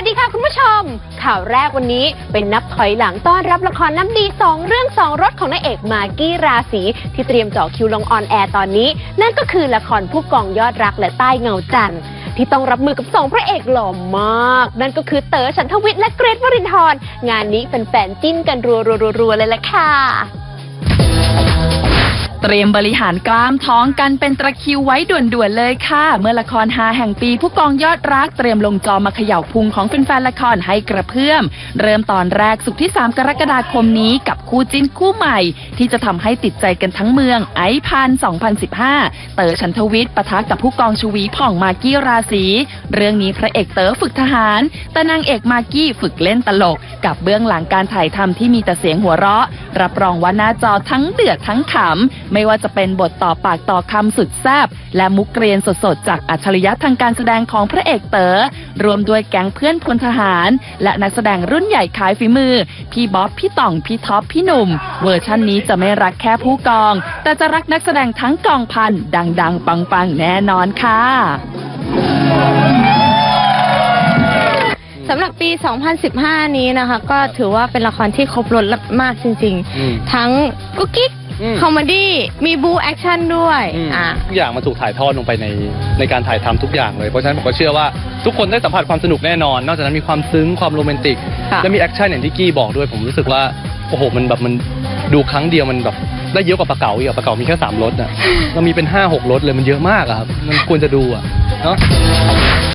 วัสดีค่ะคุณผู้ชม ข่าวแรกวันนี้เป็นนับถอยหลังต้อนรับละครน้ำดีสองเรื่องสองรสของนางเอกมากกี้ราศีที่เตรียมเจ่อคิวลงออนแอร์ตอนนี้ นั่นก็คือละครผู้กองยอดรักและใต้เงาจันทร์ที่ต้องรับมือกับสองพระเอกหล่อมาก นั่นก็คือเต๋อฉันทวิทย์และเกรทวรินทร์งานนี้แฟนๆจิ้นกันรัวๆๆๆเลยละค่ะ เตรียมบริหารกล้ามท้องกันเป็นตะคิวไว้ด่วนๆเลยค่ะ เมื่อละครฮาแห่งปีผู้กองยอดรักเตรียมลงจอมาเขย่าพุงของแฟนๆละครให้กระเพื่อม เริ่มตอนแรกสุกร์ที่ 3 กรกฎาคมนี้กับคู่จิ้นคู่ใหม่ ที่จะทำให้ติดใจกันทั้งเมือง ไอพัน2015 เต๋อชันทวิทย์ปะทะกับผู้กองชวีผ่องมากกี้ราศีเรื่องนี้พระเอกเต๋อฝึกทหารแต่นางเอกมากกี้ฝึกเล่นตลก กับเบื้องหลังการถ่ายทำที่มีแต่เสียงหัวเราะ รับรองว่าหน้าจอทั้งเดือดทั้งขำ ไม่ว่าจะเป็นบทต่อปากต่อคำสุดแซ่บและมุกเรียนสดๆ จากอัจฉริยะทางการแสดงของพระเอกเต๋อรวมด้วยแก๊งเพื่อนพลทหาร และนักแสดงรุ่นใหญ่ขายฝีมือ พี่บ๊อบพี่ต่องพี่ท็อปพี่หนุ่ม เวอร์ชั่นนี้จะไม่รักแค่ผู้กอง แต่จะรักนักแสดงทั้งกองพันดังๆ ปังๆ แน่นอนค่ะำหรับปี 2015 นี้นะคะ ก็ถือว่าเป็นละครที่ครบรถมากจริง อืม ๆ ทั้งกุ๊กกิ๊กอืม คอมเมดี้มีบูแอคชั่นด้วยอืมอะ ทุกอย่างมันถูกถ่ายทอดลงไปในในการถ่ายทำทุกอย่างเลยเพราะฉะนั้นผมก็เชื่อว่าทุกคนได้สัมผัสความสนุกแน่นอน นอกจากนั้นมีความซึ้งความโรแมนติก ค่ะ และมีแอคชั่นอย่างที่กี้บอกด้วย ผมรู้สึกว่าโอ้โหมันแบบมันดูครั้งเดียวมันแบบได้เยอะกว่าปลาเก๋าอีกอะปลาเก๋ามีแค่สามรสอะเรามีเป็นห้าหกรสเลยมันเยอะมากอะครับมันควรจะดูอะเนาะ